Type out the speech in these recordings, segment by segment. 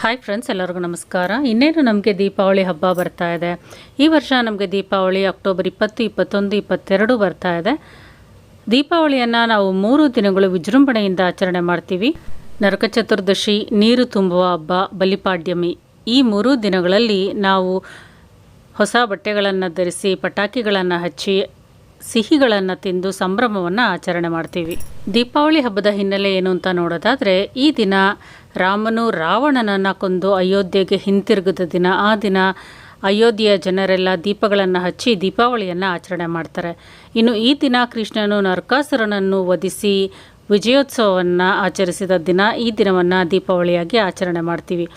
Hi friends ಎಲ್ಲರಿಗೂ ನಮಸ್ಕಾರ. ಇನ್ನೇನು ನಮಗೆ ದೀಪಾವಳಿ ಹಬ್ಬ ಬರ್ತಾ ಇದೆ. ಈ ವರ್ಷ ನಮಗೆ ದೀಪಾವಳಿ ಅಕ್ಟೋಬರ್ ಇಪ್ಪತ್ತು, ಇಪ್ಪತ್ತೊಂದು, ಇಪ್ಪತ್ತೆರಡು ಬರ್ತಾ ಇದೆ. ದೀಪಾವಳಿಯನ್ನು ನಾವು ಮೂರು ದಿನಗಳು ವಿಜೃಂಭಣೆಯಿಂದ ಆಚರಣೆ ಮಾಡ್ತೀವಿ. ನರಕ ಚತುರ್ದಶಿ, ನೀರು ತುಂಬುವ ಹಬ್ಬ, ಬಲಿಪಾಡ್ಯಮಿ. ಈ ಮೂರು ದಿನಗಳಲ್ಲಿ ನಾವು ಹೊಸ ಬಟ್ಟೆಗಳನ್ನು ಧರಿಸಿ, ಪಟಾಕಿಗಳನ್ನು ಹಚ್ಚಿ, ಸಿಹಿಗಳನ್ನು ತಿಂದು ಸಂಭ್ರಮವನ್ನು ಆಚರಣೆ ಮಾಡ್ತೀವಿ. ದೀಪಾವಳಿ ಹಬ್ಬದ ಹಿನ್ನೆಲೆ ಏನು ಅಂತ ನೋಡೋದಾದರೆ, ಈ ದಿನ ರಾಮನು ರಾವಣನನ್ನು ಕೊಂದು ಅಯೋಧ್ಯೆಗೆ ಹಿಂತಿರುಗಿದ ದಿನ, ಆ ದಿನ ಅಯೋಧ್ಯೆಯ ಜನರೆಲ್ಲ ದೀಪಗಳನ್ನು ಹಚ್ಚಿ ದೀಪಾವಳಿಯನ್ನು ಆಚರಣೆ ಮಾಡ್ತಾರೆ. ಇನ್ನು ಈ ದಿನ ಕೃಷ್ಣನು ನರಕಾಸುರನನ್ನು ವಧಿಸಿ ವಿಜಯೋತ್ಸವವನ್ನು ಆಚರಿಸಿದ ದಿನ ಈ ದಿನವನ್ನು ದೀಪಾವಳಿಯಾಗಿ ಆಚರಣೆ ಮಾಡ್ತೀವಿ.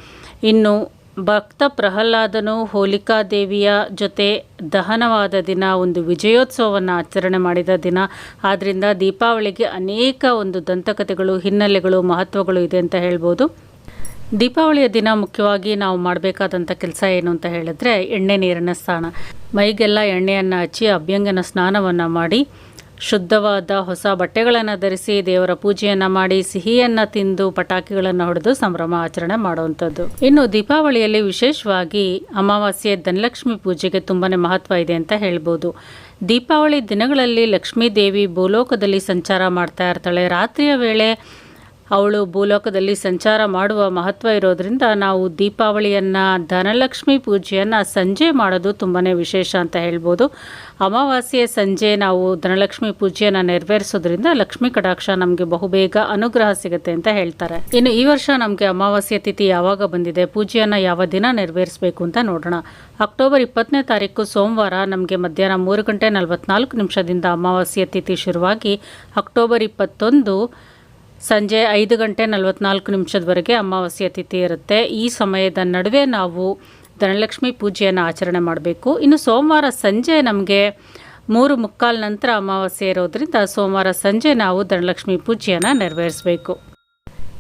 ಇನ್ನು ಭಕ್ತ ಪ್ರಹ್ಲಾದನು ಹೋಲಿಕಾದೇವಿಯ ಜೊತೆ ದಹನವಾದ ದಿನ, ಒಂದು ವಿಜಯೋತ್ಸವವನ್ನು ಆಚರಣೆ ಮಾಡಿದ ದಿನ. ಆದ್ದರಿಂದ ದೀಪಾವಳಿಗೆ ಅನೇಕ ಒಂದು ದಂತಕಥೆಗಳು, ಹಿನ್ನೆಲೆಗಳು, ಮಹತ್ವಗಳು ಇದೆ ಅಂತ ಹೇಳ್ಬೋದು. ದೀಪಾವಳಿಯ ದಿನ ಮುಖ್ಯವಾಗಿ ನಾವು ಮಾಡಬೇಕಾದಂಥ ಕೆಲಸ ಏನು ಅಂತ ಹೇಳಿದ್ರೆ ಎಣ್ಣೆ ನೀರಿನ ಸ್ನಾನ. ಮೈಗೆಲ್ಲ ಎಣ್ಣೆಯನ್ನು ಹಚ್ಚಿ ಅಭ್ಯಂಗನ ಸ್ನಾನವನ್ನು ಮಾಡಿ ಶುದ್ಧವಾದ ಹೊಸ ಬಟ್ಟೆಗಳನ್ನು ಧರಿಸಿ ದೇವರ ಪೂಜೆಯನ್ನು ಮಾಡಿ ಸಿಹಿಯನ್ನು ತಿಂದು ಪಟಾಕಿಗಳನ್ನು ಹೊಡೆದು ಸಂಭ್ರಮ ಆಚರಣೆ ಮಾಡುವಂಥದ್ದು. ಇನ್ನು ದೀಪಾವಳಿಯಲ್ಲಿ ವಿಶೇಷವಾಗಿ ಅಮಾವಾಸ್ಯೆ ಧನಲಕ್ಷ್ಮಿ ಪೂಜೆಗೆ ತುಂಬಾನೇ ಮಹತ್ವ ಇದೆ ಅಂತ ಹೇಳ್ಬೋದು. ದೀಪಾವಳಿ ದಿನಗಳಲ್ಲಿ ಲಕ್ಷ್ಮೀ ದೇವಿ ಭೂಲೋಕದಲ್ಲಿ ಸಂಚಾರ ಮಾಡ್ತಾ ಇರ್ತಾಳೆ. ರಾತ್ರಿಯ ವೇಳೆ ಅವಳು ಭೂಲೋಕದಲ್ಲಿ ಸಂಚಾರ ಮಾಡುವ ಮಹತ್ವ ಇರೋದ್ರಿಂದ ನಾವು ದೀಪಾವಳಿಯನ್ನು, ಧನಲಕ್ಷ್ಮಿ ಪೂಜೆಯನ್ನು ಸಂಜೆ ಮಾಡೋದು ತುಂಬಾ ವಿಶೇಷ ಅಂತ ಹೇಳ್ಬೋದು. ಅಮಾವಾಸ್ಯೆ ಸಂಜೆ ನಾವು ಧನಲಕ್ಷ್ಮಿ ಪೂಜೆಯನ್ನು ನೆರವೇರಿಸೋದ್ರಿಂದ ಲಕ್ಷ್ಮಿ ಕಟಾಕ್ಷ ನಮಗೆ ಬಹುಬೇಗ ಅನುಗ್ರಹ ಸಿಗುತ್ತೆ ಅಂತ ಹೇಳ್ತಾರೆ. ಇನ್ನು ಈ ವರ್ಷ ನಮಗೆ ಅಮಾವಾಸ್ಯೆ ತಿಥಿ ಯಾವಾಗ ಬಂದಿದೆ, ಪೂಜೆಯನ್ನು ಯಾವ ದಿನ ನೆರವೇರಿಸಬೇಕು ಅಂತ ನೋಡೋಣ. ಅಕ್ಟೋಬರ್ ಇಪ್ಪತ್ತನೇ ತಾರೀಕು ಸೋಮವಾರ ನಮಗೆ ಮಧ್ಯಾಹ್ನ ಮೂರು ಗಂಟೆ ನಲವತ್ನಾಲ್ಕು ನಿಮಿಷದಿಂದ ಅಮಾವಾಸ್ಯೆ ತಿಥಿ ಶುರುವಾಗಿ ಅಕ್ಟೋಬರ್ ಇಪ್ಪತ್ತೊಂದು ಸಂಜೆ ಐದು ಗಂಟೆ ನಲವತ್ನಾಲ್ಕು ನಿಮಿಷದವರೆಗೆ ಅಮಾವಾಸ್ಯೆ ತಿಥಿ ಇರುತ್ತೆ. ಈ ಸಮಯದ ನಡುವೆ ನಾವು ಧನಲಕ್ಷ್ಮಿ ಪೂಜೆಯನ್ನು ಆಚರಣೆ ಮಾಡಬೇಕು. ಇನ್ನು ಸೋಮವಾರ ಸಂಜೆ ನಮಗೆ ಮೂರು ಮುಕ್ಕಾಲು ನಂತರ ಅಮಾವಾಸ್ಯೆ ಇರೋದರಿಂದ ಸೋಮವಾರ ಸಂಜೆ ನಾವು ಧನಲಕ್ಷ್ಮಿ ಪೂಜೆಯನ್ನು ನೆರವೇರಿಸಬೇಕು.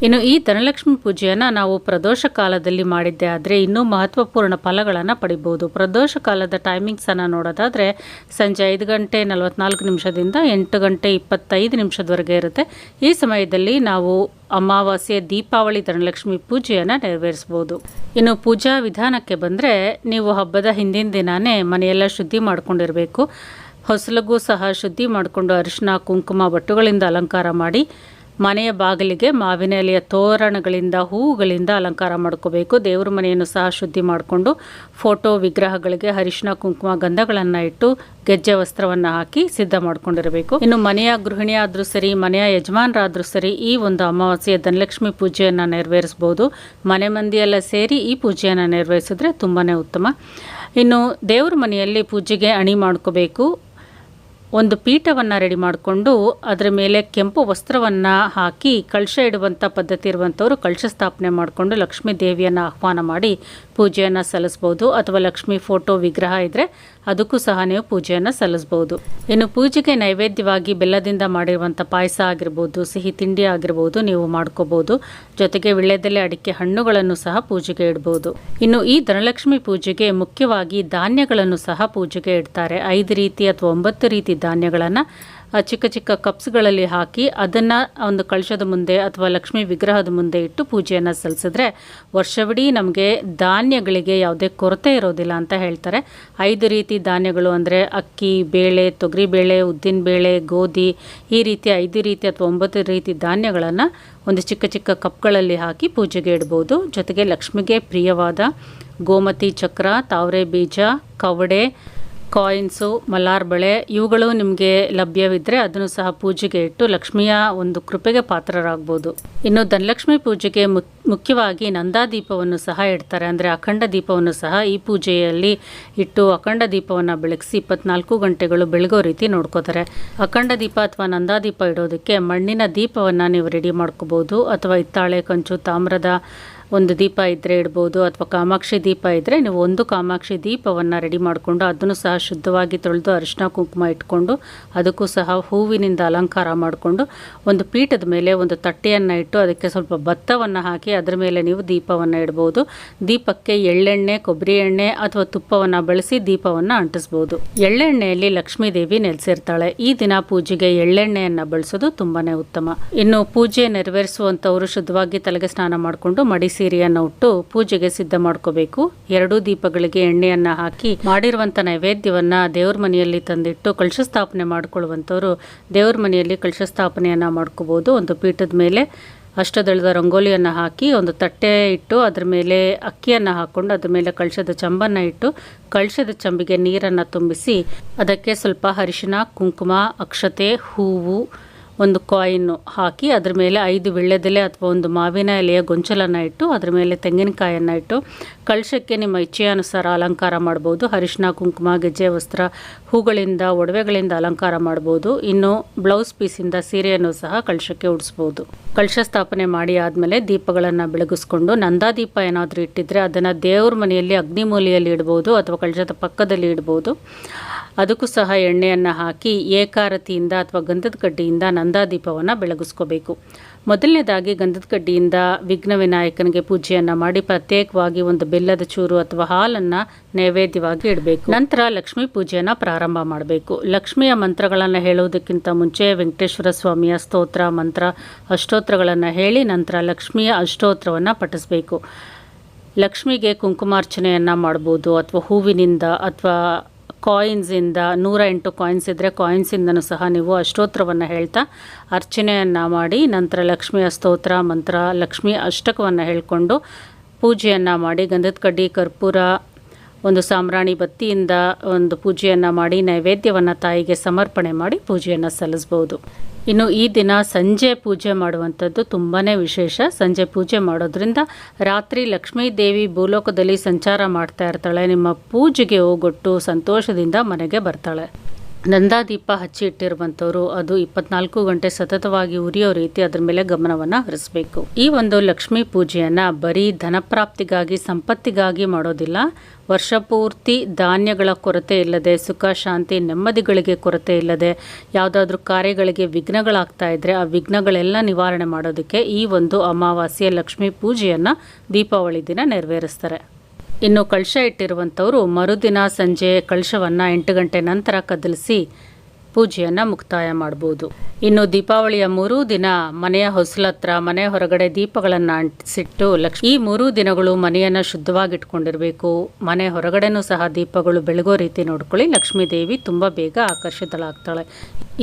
ಇನ್ನು ಈ ಧನಲಕ್ಷ್ಮಿ ಪೂಜೆಯನ್ನು ನಾವು ಪ್ರದೋಷ ಕಾಲದಲ್ಲಿ ಮಾಡಿದ್ದೆ ಆದರೆ ಇನ್ನೂ ಮಹತ್ವಪೂರ್ಣ ಫಲಗಳನ್ನು ಪಡಿಬೋದು ಪ್ರದೋಷ ಕಾಲದ ಟೈಮಿಂಗ್ಸನ್ನು ನೋಡೋದಾದರೆ ಸಂಜೆ ಐದು ಗಂಟೆ ನಲವತ್ನಾಲ್ಕು ನಿಮಿಷದಿಂದ ಎಂಟು ಗಂಟೆ ಇಪ್ಪತ್ತೈದು ನಿಮಿಷದವರೆಗೆ ಇರುತ್ತೆ. ಈ ಸಮಯದಲ್ಲಿ ನಾವು ಅಮಾವಾಸ್ಯೆ, ದೀಪಾವಳಿ ಧನಲಕ್ಷ್ಮಿ ಪೂಜೆಯನ್ನು ನೆರವೇರಿಸ್ಬೋದು ಇನ್ನು ಪೂಜಾ ವಿಧಾನಕ್ಕೆ ಬಂದರೆ ನೀವು ಹಬ್ಬದ ಹಿಂದಿನ ದಿನಾನೇ ಮನೆಯೆಲ್ಲ ಶುದ್ಧಿ ಮಾಡ್ಕೊಂಡಿರಬೇಕು. ಹೊಸಲಗೂ ಸಹ ಶುದ್ಧಿ ಮಾಡಿಕೊಂಡು ಅರಿಶಿನ ಕುಂಕುಮ, ಬಟ್ಟುಗಳಿಂದ ಅಲಂಕಾರ ಮಾಡಿ ಮನೆಯ ಬಾಗಿಲಿಗೆ ಮಾವಿನ ಎಲೆಯ ತೋರಣಗಳಿಂದ, ಹೂವುಗಳಿಂದ ಅಲಂಕಾರ ಮಾಡ್ಕೋಬೇಕು. ದೇವ್ರ ಮನೆಯನ್ನು ಸಹ ಶುದ್ಧಿ ಮಾಡಿಕೊಂಡು ಫೋಟೋ ವಿಗ್ರಹಗಳಿಗೆ ಅರಿಶಿನ ಕುಂಕುಮ ಗಂಧಗಳನ್ನು ಇಟ್ಟು ಗೆಜ್ಜೆ ವಸ್ತ್ರವನ್ನು ಹಾಕಿ ಸಿದ್ಧ ಮಾಡ್ಕೊಂಡಿರಬೇಕು. ಇನ್ನು ಮನೆಯ ಗೃಹಿಣಿಯಾದರೂ ಸರಿ, ಮನೆಯ ಯಜಮಾನರಾದರೂ ಸರಿ ಈ ಒಂದು ಅಮಾವಾಸ್ಯೆಯ ಧನಲಕ್ಷ್ಮಿ ಪೂಜೆಯನ್ನು ನೆರವೇರಿಸ್ಬೋದು. ಮನೆ ಮಂದಿಯೆಲ್ಲ ಸೇರಿ ಈ ಪೂಜೆಯನ್ನು ನೆರವೇರಿಸಿದ್ರೆ ತುಂಬಾ ಉತ್ತಮ. ಇನ್ನು ದೇವ್ರ ಮನೆಯಲ್ಲಿ ಪೂಜೆಗೆ ಅಣಿ ಮಾಡ್ಕೋಬೇಕು. ಒಂದು ಪೀಠವನ್ನು ರೆಡಿ ಮಾಡಿಕೊಂಡು ಅದರ ಮೇಲೆ ಕೆಂಪು ವಸ್ತ್ರವನ್ನು ಹಾಕಿ ಕಳಶ ಇಡುವಂಥ ಪದ್ಧತಿ ಇರುವಂಥವ್ರು ಕಳಶ ಸ್ಥಾಪನೆ ಮಾಡಿಕೊಂಡು ಲಕ್ಷ್ಮೀ ದೇವಿಯನ್ನು ಆಹ್ವಾನ ಮಾಡಿ ಪೂಜೆಯನ್ನು ಸಲ್ಲಿಸ್ಬೋದು ಅಥವಾ ಲಕ್ಷ್ಮೀ ಫೋಟೋ ವಿಗ್ರಹ ಇದ್ದರೆ ಅದಕ್ಕೂ ಸಹ ನೀವು ಪೂಜೆಯನ್ನು ಸಲ್ಲಿಸ್ಬೋದು ಇನ್ನು ಪೂಜೆಗೆ ನೈವೇದ್ಯವಾಗಿ ಬೆಲ್ಲದಿಂದ ಮಾಡಿರುವಂಥ ಪಾಯಸ ಆಗಿರ್ಬೋದು, ಸಿಹಿ ತಿಂಡಿ ಆಗಿರ್ಬೋದು ನೀವು ಮಾಡ್ಕೋಬೋದು. ಜೊತೆಗೆ ವಿಳ್ಯದೆಲೆ ಅಡಿಕೆ ಹಣ್ಣುಗಳನ್ನು ಸಹ ಪೂಜೆಗೆ ಇಡ್ಬೋದು. ಇನ್ನು ಈ ಧನಲಕ್ಷ್ಮಿ ಪೂಜೆಗೆ ಮುಖ್ಯವಾಗಿ ಧಾನ್ಯಗಳನ್ನು ಸಹ ಪೂಜೆಗೆ ಇಡ್ತಾರೆ. ಐದು ರೀತಿ ಅಥವಾ ಒಂಬತ್ತು ರೀತಿ ಧಾನ್ಯಗಳನ್ನು ಚಿಕ್ಕ ಚಿಕ್ಕ ಕಪ್ಸ್ಗಳಲ್ಲಿ ಹಾಕಿ ಅದನ್ನು ಒಂದು ಕಳಶದ ಮುಂದೆ ಅಥವಾ ಲಕ್ಷ್ಮೀ ವಿಗ್ರಹದ ಮುಂದೆ ಇಟ್ಟು ಪೂಜೆಯನ್ನು ಸಲ್ಲಿಸಿದ್ರೆ ವರ್ಷವಿಡೀ ನಮಗೆ ಧಾನ್ಯಗಳಿಗೆ ಯಾವುದೇ ಕೊರತೆ ಇರೋದಿಲ್ಲ ಅಂತ ಹೇಳ್ತಾರೆ. ಐದು ರೀತಿ ಧಾನ್ಯಗಳು ಅಂದರೆ ಅಕ್ಕಿ, ಬೇಳೆ ತೊಗರಿಬೇಳೆ ಉದ್ದಿನಬೇಳೆ ಗೋಧಿ ಈ ರೀತಿ ಐದು ರೀತಿ ಅಥವಾ ಒಂಬತ್ತು ರೀತಿ ಧಾನ್ಯಗಳನ್ನು ಒಂದು ಚಿಕ್ಕ ಚಿಕ್ಕ ಕಪ್ಗಳಲ್ಲಿ ಹಾಕಿ ಪೂಜೆಗೆ ಇಡ್ಬೋದು. ಜೊತೆಗೆ ಲಕ್ಷ್ಮಿಗೆ ಪ್ರಿಯವಾದ ಗೋಮತಿ ಚಕ್ರ, ತಾವರೆ ಬೀಜ, ಕವಡೆ ಕಾಯಿನ್ಸು ಮಲಾರ್ ಬಳೆ, ಇವುಗಳು ನಿಮಗೆ ಲಭ್ಯವಿದ್ದರೆ ಅದನ್ನು ಸಹ ಪೂಜೆಗೆ ಇಟ್ಟು ಲಕ್ಷ್ಮಿಯ ಒಂದು ಕೃಪೆಗೆ ಪಾತ್ರರಾಗ್ಬೋದು. ಇನ್ನು ಧನಲಕ್ಷ್ಮಿ ಪೂಜೆಗೆ ಮುಖ್ಯವಾಗಿ ನಂದಾದೀಪವನ್ನು ಸಹ ಇಡ್ತಾರೆ. ಅಂದರೆ ಅಖಂಡ ದೀಪವನ್ನು ಸಹ ಈ ಪೂಜೆಯಲ್ಲಿ ಇಟ್ಟು ಅಖಂಡ ದೀಪವನ್ನು ಬೆಳಗಿಸಿ ಇಪ್ಪತ್ನಾಲ್ಕು ಗಂಟೆಗಳು ಬೆಳಗೋ ರೀತಿ ನೋಡ್ಕೋತಾರೆ. ಅಖಂಡ ದೀಪ ಅಥವಾ ನಂದಾದೀಪ ಇಡೋದಕ್ಕೆ ಮಣ್ಣಿನ ದೀಪವನ್ನು ನೀವು ರೆಡಿ ಮಾಡ್ಕೋಬೋದು. ಅಥವಾ ಹಿತ್ತಾಳೆ, ಕಂಚು, ತಾಮ್ರದ ಒಂದು ದೀಪ ಇದ್ದರೆ ಇಡ್ಬೋದು ಅಥವಾ ಕಾಮಾಕ್ಷಿ ದೀಪ ಇದ್ದರೆ ನೀವು ಒಂದು ಕಾಮಾಕ್ಷಿ ದೀಪವನ್ನು ರೆಡಿ ಮಾಡಿಕೊಂಡು ಅದನ್ನು ಸಹ ಶುದ್ಧವಾಗಿ ತೊಳೆದು ಅರಿಶಿನ ಕುಂಕುಮ ಇಟ್ಕೊಂಡು ಅದಕ್ಕೂ ಸಹ ಹೂವಿನಿಂದ ಅಲಂಕಾರ ಮಾಡಿಕೊಂಡು ಒಂದು ಪೀಠದ ಮೇಲೆ ಒಂದು ತಟ್ಟೆಯನ್ನು ಇಟ್ಟು ಅದಕ್ಕೆ ಸ್ವಲ್ಪ ಭತ್ತವನ್ನು ಹಾಕಿ ಅದರ ಮೇಲೆ ನೀವು ದೀಪವನ್ನು ಇಡ್ಬೋದು. ದೀಪಕ್ಕೆ ಎಳ್ಳೆಣ್ಣೆ, ಕೊಬ್ಬರಿ ಎಣ್ಣೆ ಅಥವಾ ತುಪ್ಪವನ್ನು ಬಳಸಿ ದೀಪವನ್ನು ಅಂಟಿಸ್ಬೋದು. ಎಳ್ಳೆಣ್ಣೆಯಲ್ಲಿ ಲಕ್ಷ್ಮೀ ದೇವಿ ನೆಲೆಸಿರ್ತಾಳೆ. ಈ ದಿನ ಪೂಜೆಗೆ ಎಳ್ಳೆಣ್ಣೆಯನ್ನು ಬಳಸೋದು ತುಂಬಾನೇ ಉತ್ತಮ. ಇನ್ನು ಪೂಜೆ ನೆರವೇರಿಸುವಂಥವರು ಶುದ್ಧವಾಗಿ ತಲೆಗೆ ಸ್ನಾನ ಮಾಡಿಕೊಂಡು ಮಡಿ ಸೀರೆಯನ್ನು ಉಟ್ಟು ಪೂಜೆಗೆ ಸಿದ್ಧ ಮಾಡ್ಕೋಬೇಕು. ಎರಡೂ ದೀಪಗಳಿಗೆ ಎಣ್ಣೆಯನ್ನ ಹಾಕಿ ಮಾಡಿರುವಂತ ನೈವೇದ್ಯವನ್ನ ದೇವ್ರ ಮನೆಯಲ್ಲಿ ತಂದಿಟ್ಟು ಕಳಶ ಸ್ಥಾಪನೆ ಮಾಡ್ಕೊಳ್ಳುವಂಥವ್ರು ದೇವ್ರ ಮನೆಯಲ್ಲಿ ಕಳಶ ಸ್ಥಾಪನೆಯನ್ನ ಮಾಡ್ಕೋಬಹುದು ಒಂದು ಪೀಠದ ಮೇಲೆ ಅಷ್ಟದಳದ ರಂಗೋಲಿಯನ್ನು ಹಾಕಿ ಒಂದು ತಟ್ಟೆ ಇಟ್ಟು ಅದ್ರ ಮೇಲೆ ಅಕ್ಕಿಯನ್ನು ಹಾಕ್ಕೊಂಡು ಅದ್ರ ಮೇಲೆ ಕಳಶದ ಚಂಬನ್ನು ಇಟ್ಟು ಕಳಶದ ಚಂಬಿಗೆ ನೀರನ್ನು ತುಂಬಿಸಿ ಅದಕ್ಕೆ ಸ್ವಲ್ಪ ಅರಿಶಿನ, ಕುಂಕುಮ, ಅಕ್ಷತೆ, ಹೂವು ಒಂದು ಕಾಯಿನ್ನು ಹಾಕಿ ಅದ್ರ ಮೇಲೆ ಐದು ವಿಳ್ಳೆದೆಲೆ ಅಥವಾ ಒಂದು ಮಾವಿನ ಎಲೆಯ ಗೊಂಚಲನ್ನು ಇಟ್ಟು ಅದ್ರ ಮೇಲೆ ತೆಂಗಿನಕಾಯನ್ನು ಇಟ್ಟು ಕಳಶಕ್ಕೆ ನಿಮ್ಮ ಇಚ್ಛೆಯಾನುಸಾರ ಅಲಂಕಾರ ಮಾಡ್ಬೋದು. ಅರಿಶಿನ ಕುಂಕುಮ, ಗೆಜ್ಜೆ, ವಸ್ತ್ರ, ಹೂಗಳಿಂದ, ಒಡವೆಗಳಿಂದ ಅಲಂಕಾರ ಮಾಡ್ಬೋದು. ಇನ್ನು ಬ್ಲೌಸ್ ಪೀಸಿಂದ ಸೀರೆಯನ್ನು ಸಹ ಕಳಶಕ್ಕೆ ಉಡಿಸ್ಬೋದು. ಕಳಶ ಸ್ಥಾಪನೆ ಮಾಡಿ ಆದಮೇಲೆ ದೀಪಗಳನ್ನು ಬೆಳಗಿಸ್ಕೊಂಡು ನಂದಾದೀಪ ಏನಾದರೂ ಇಟ್ಟಿದ್ರೆ ಅದನ್ನು ದೇವ್ರ ಮನೆಯಲ್ಲಿ ಅಗ್ನಿಮೂಲೆಯಲ್ಲಿ ಇಡ್ಬೋದು ಅಥವಾ ಕಳಶದ ಪಕ್ಕದಲ್ಲಿ ಇಡ್ಬೋದು. ಅದಕ್ಕೂ ಸಹ ಎಣ್ಣೆಯನ್ನು ಹಾಕಿ ಏಕಾರತಿಯಿಂದ ಅಥವಾ ಗಂಧದ ಕಡ್ಡಿಯಿಂದ ನಂದಾದೀಪವನ್ನು ಬೆಳಗಿಸ್ಕೋಬೇಕು. ಮೊದಲನೇದಾಗಿ ಗಂಧದ ಕಡ್ಡಿಯಿಂದ ವಿಘ್ನ ವಿನಾಯಕನಿಗೆ ಪೂಜೆಯನ್ನು ಮಾಡಿ ಪ್ರತ್ಯೇಕವಾಗಿ ಒಂದು ಬೆಲ್ಲದ ಚೂರು ಅಥವಾ ಹಾಲನ್ನು ನೈವೇದ್ಯವಾಗಿ ಇಡಬೇಕು. ನಂತರ ಲಕ್ಷ್ಮೀ ಪೂಜೆಯನ್ನು ಪ್ರಾರಂಭ ಮಾಡಬೇಕು. ಲಕ್ಷ್ಮಿಯ ಮಂತ್ರಗಳನ್ನು ಹೇಳುವುದಕ್ಕಿಂತ ಮುಂಚೆ ವೆಂಕಟೇಶ್ವರ ಸ್ವಾಮಿಯ ಸ್ತೋತ್ರ, ಮಂತ್ರ, ಅಷ್ಟೋತ್ರಗಳನ್ನು ಹೇಳಿ ನಂತರ ಲಕ್ಷ್ಮಿಯ ಅಷ್ಟೋತ್ರವನ್ನು ಪಠಿಸಬೇಕು. ಲಕ್ಷ್ಮಿಗೆ ಕುಂಕುಮಾರ್ಚನೆಯನ್ನು ಮಾಡ್ಬೋದು ಅಥವಾ ಹೂವಿನಿಂದ ಅಥವಾ ಕಾಯಿನ್ಸಿಂದ ನೂರ ಎಂಟು ಕಾಯಿನ್ಸ್ ಇದ್ದರೆ ಕಾಯಿನ್ಸಿಂದನೂ ಸಹ ನೀವು ಅಷ್ಟೋತ್ರವನ್ನು ಹೇಳ್ತಾ ಅರ್ಚನೆಯನ್ನು ಮಾಡಿ, ನಂತರ ಲಕ್ಷ್ಮೀ ಸ್ತೋತ್ರ ಮಂತ್ರ, ಲಕ್ಷ್ಮಿ ಅಷ್ಟಕವನ್ನು ಹೇಳಿಕೊಂಡು ಪೂಜೆಯನ್ನು ಮಾಡಿ, ಗಂಧದ ಕಡ್ಡಿ, ಕರ್ಪೂರ, ಒಂದು ಸಾಮ್ರಾಣಿ ಬತ್ತಿಯಿಂದ ಒಂದು ಪೂಜೆಯನ್ನು ಮಾಡಿ, ನೈವೇದ್ಯವನ್ನು ತಾಯಿಗೆ ಸಮರ್ಪಣೆ ಮಾಡಿ ಪೂಜೆಯನ್ನು ಸಲ್ಲಿಸ್ಬೋದು. ಇನ್ನು ಈ ದಿನ ಸಂಜೆ ಪೂಜೆ ಮಾಡುವಂಥದ್ದು ತುಂಬಾ ವಿಶೇಷ. ಸಂಜೆ ಪೂಜೆ ಮಾಡೋದ್ರಿಂದ ರಾತ್ರಿ ಲಕ್ಷ್ಮೀ ದೇವಿ ಭೂಲೋಕದಲ್ಲಿ ಸಂಚಾರ ಮಾಡ್ತಾ ಇರ್ತಾಳೆ. ನಿಮ್ಮ ಪೂಜೆಗೆ ಹೋಗೊಟ್ಟು ಸಂತೋಷದಿಂದ ಮನೆಗೆ ಬರ್ತಾಳೆ. ನಂದಾದೀಪ ಹಚ್ಚಿ ಇಟ್ಟಿರುವಂಥವ್ರು ಅದು ಇಪ್ಪತ್ನಾಲ್ಕು ಗಂಟೆ ಸತತವಾಗಿ ಉರಿಯೋ ರೀತಿ ಅದ್ರ ಮೇಲೆ ಗಮನವನ್ನು ಹರಿಸಬೇಕು. ಈ ಒಂದು ಲಕ್ಷ್ಮೀ ಪೂಜೆಯನ್ನು ಬರೀ ಧನಪ್ರಾಪ್ತಿಗಾಗಿ, ಸಂಪತ್ತಿಗಾಗಿ ಮಾಡೋದಿಲ್ಲ. ವರ್ಷ ಪೂರ್ತಿ ಧಾನ್ಯಗಳ ಕೊರತೆ ಇಲ್ಲದೆ, ಸುಖ, ಶಾಂತಿ, ನೆಮ್ಮದಿಗಳಿಗೆ ಕೊರತೆ ಇಲ್ಲದೆ, ಯಾವುದಾದ್ರೂ ಕಾರ್ಯಗಳಿಗೆ ವಿಘ್ನಗಳಾಗ್ತಾ ಇದ್ದರೆ ಆ ವಿಘ್ನಗಳೆಲ್ಲ ನಿವಾರಣೆ ಮಾಡೋದಕ್ಕೆ ಈ ಒಂದು ಅಮಾವಾಸ್ಯೆ ಲಕ್ಷ್ಮೀ ಪೂಜೆಯನ್ನು ದೀಪಾವಳಿ ದಿನ ನೆರವೇರಿಸ್ತಾರೆ. ಇನ್ನು ಕಳಶ ಇಟ್ಟಿರುವಂಥವರು ಮರುದಿನ ಸಂಜೆ ಕಳಶವನ್ನು ಎಂಟು ಗಂಟೆ ನಂತರ ಕದಲಿಸಿ ಪೂಜೆಯನ್ನು ಮುಕ್ತಾಯ ಮಾಡ್ಬೋದು. ಇನ್ನು ದೀಪಾವಳಿಯ ಮೂರೂ ದಿನ ಮನೆಯ ಹೊಸಲತ್ರ, ಮನೆ ಹೊರಗಡೆ ದೀಪಗಳನ್ನು ಅಂಟಿಸಿಟ್ಟು ಲಕ್ಷ್ಮಿ ಈ ಮೂರೂ ದಿನಗಳು ಮನೆಯನ್ನು ಶುದ್ಧವಾಗಿಟ್ಕೊಂಡಿರಬೇಕು. ಮನೆ ಹೊರಗಡೆನೂ ಸಹ ದೀಪಗಳು ಬೆಳಗೋ ರೀತಿ ನೋಡ್ಕೊಳ್ಳಿ. ಲಕ್ಷ್ಮೀ ದೇವಿ ತುಂಬ ಬೇಗ ಆಕರ್ಷಿತಳಾಗ್ತಾಳೆ.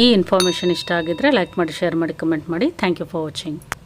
ಈ ಇನ್ಫಾರ್ಮೇಷನ್ ಇಷ್ಟ ಆಗಿದ್ರೆ ಲೈಕ್ ಮಾಡಿ, ಶೇರ್ ಮಾಡಿ, ಕಮೆಂಟ್ ಮಾಡಿ. Thank you for watching.